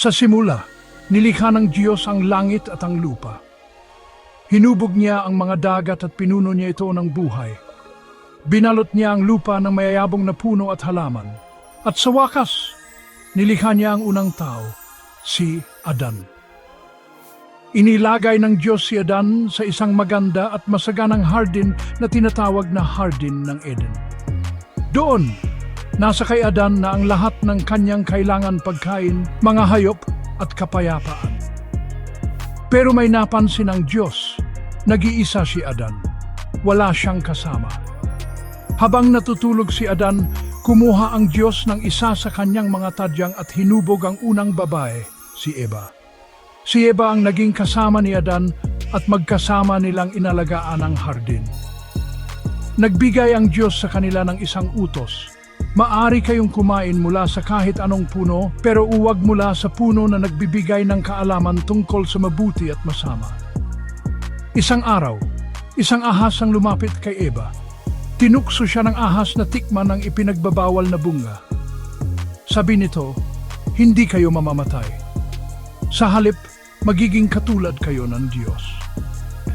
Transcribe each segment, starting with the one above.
Sa simula, nilikha ng Diyos ang langit at ang lupa. Hinubog niya ang mga dagat at pinuno niya ito ng buhay. Binalot niya ang lupa ng mayayabong na puno at halaman. At sa wakas, nilikha niya ang unang tao, si Adan. Inilagay ng Diyos si Adan sa isang maganda at masaganang hardin na tinatawag na Hardin ng Eden. Doon, nasa kay Adan na ang lahat ng kanyang kailangan pagkain, mga hayop at kapayapaan. Pero may napansin ang Diyos, nag-iisa si Adan. Wala siyang kasama. Habang natutulog si Adan, kumuha ang Diyos ng isa sa kanyang mga tadyang at hinubog ang unang babae, si Eva. Si Eva ang naging kasama ni Adan at magkasama nilang inalagaan ang hardin. Nagbigay ang Diyos sa kanila ng isang utos. Maari kayong kumain mula sa kahit anong puno, pero uwag mula sa puno na nagbibigay ng kaalaman tungkol sa mabuti at masama. Isang araw, isang ahas ang lumapit kay Eva. Tinukso siya ng ahas na tikman ng ipinagbabawal na bunga. Sabi nito, hindi kayo mamamatay. Sa halip, magiging katulad kayo ng Diyos.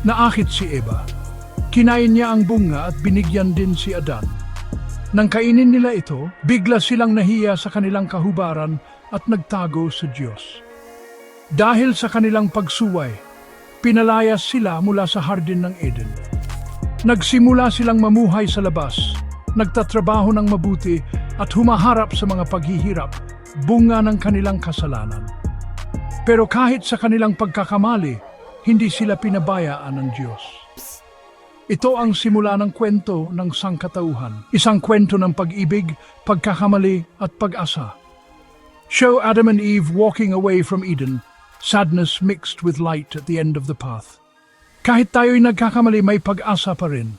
Naakit si Eva. Kinain niya ang bunga at binigyan din si Adan. Nang kainin nila ito, bigla silang nahiya sa kanilang kahubaran at nagtago sa Diyos. Dahil sa kanilang pagsuway, pinalayas sila mula sa hardin ng Eden. Nagsimula silang mamuhay sa labas, nagtatrabaho ng mabuti at humaharap sa mga paghihirap, bunga ng kanilang kasalanan. Pero kahit sa kanilang pagkakamali, hindi sila pinabayaan ng Diyos. Ito ang simula ng kwento ng sangkatauhan, isang kwento ng pag-ibig, pagkakamali at pag-asa. Show Adam and Eve walking away from Eden, sadness mixed with light at the end of the path. Kahit tayo'y nagkakamali, may pag-asa pa rin.